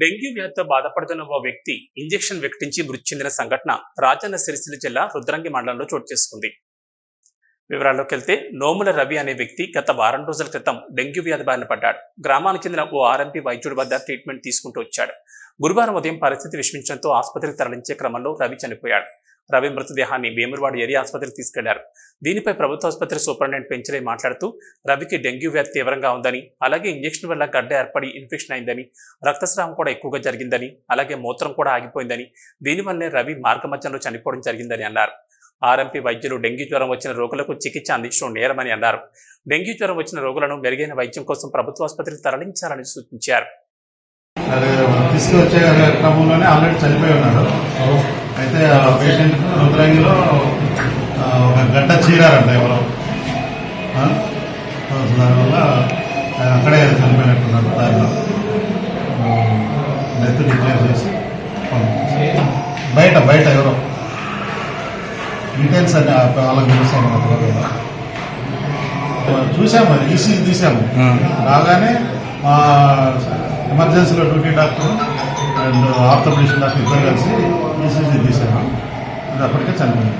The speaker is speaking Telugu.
డెంగ్యూ వ్యాధితో బాధపడుతున్న ఓ వ్యక్తి ఇంజెక్షన్ వ్యక్తించి మృతి చెందిన సంఘటన రాజన్న సిరిసిల్ల జిల్లా రుద్రంగి మండలంలో చోటు చేసుకుంది. వివరాల్లోకి వెళ్తే నోముల రవి అనే వ్యక్తి గత వారం రోజుల క్రితం డెంగ్యూ వ్యాధి బారిన పడ్డాడు. గ్రామానికి చెందిన ఓ ఆర్ఎంపీ వైద్యుడి వద్ద ట్రీట్మెంట్ తీసుకుంటూ వచ్చాడు. గురువారం ఉదయం పరిస్థితి విషమించడంతో ఆసుపత్రికి తరలించే క్రమంలో రవి చనిపోయాడు. రవి మృతదేహాన్ని భీమరవాడ ఏరియా ఆసుపత్రికి తీసుకెళ్ళారు. దీనిపై ప్రభుత్వ ఆసుపత్రి సూపరింటెండెంట్ పెంచలే మాట్లాడుతూ రవికి డెంగ్యూ వ్యాధి తీవ్రంగా ఉందని అలాగే ఇంజెక్షన్ వల్ల గడ్డ ఏర్పడి ఇన్ఫెక్షన్ అయిందని రక్తస్రావం కూడా ఎక్కువగా జరిగిందని అలాగే మూత్రం కూడా ఆగిపోయిందని దీనివల్లే రవి మార్గమధ్యంలో చనిపోవడం జరిగిందని అన్నారు. ఆర్ఎంపీ వైద్యులు డెంగ్యూ జ్వరం వచ్చిన రోగులకు చికిత్స అందించడం నేరమని అన్నారు. డెంగ్యూ జ్వరం వచ్చిన రోగులను మెరుగైన వైద్యం కోసం ప్రభుత్వ ఆసుపత్రికి తరలించాలని సూచించారు. తీసుకువచ్చే క్రమంలోనే ఆల్రెడీ చనిపోయి ఉన్నాడు అయితే ఆ పేషెంట్ రుద్రంగిలో ఒక గడ్డ చీరారంట ఎవరో. దానివల్ల ఆయన అక్కడే చనిపోయినట్టున్నారు దారిలో. డెత్ డిక్లేర్ చేసి. బయట బయట ఎవరో. డీటెయిల్స్ అని వాళ్ళకి తెలుస్తాను నాకు తెలియదు. చూసాము అది ఈసీజీ తీసాము. రాగానే మా ఎమర్జెన్సీలో డ్యూటీ డాక్టర్ ఆర్థోపెడిషన్ డాక్టర్ ఇద్దరు కలిసి ఈసీజీ తీసాను అది అప్పటికే చనిపోయింది.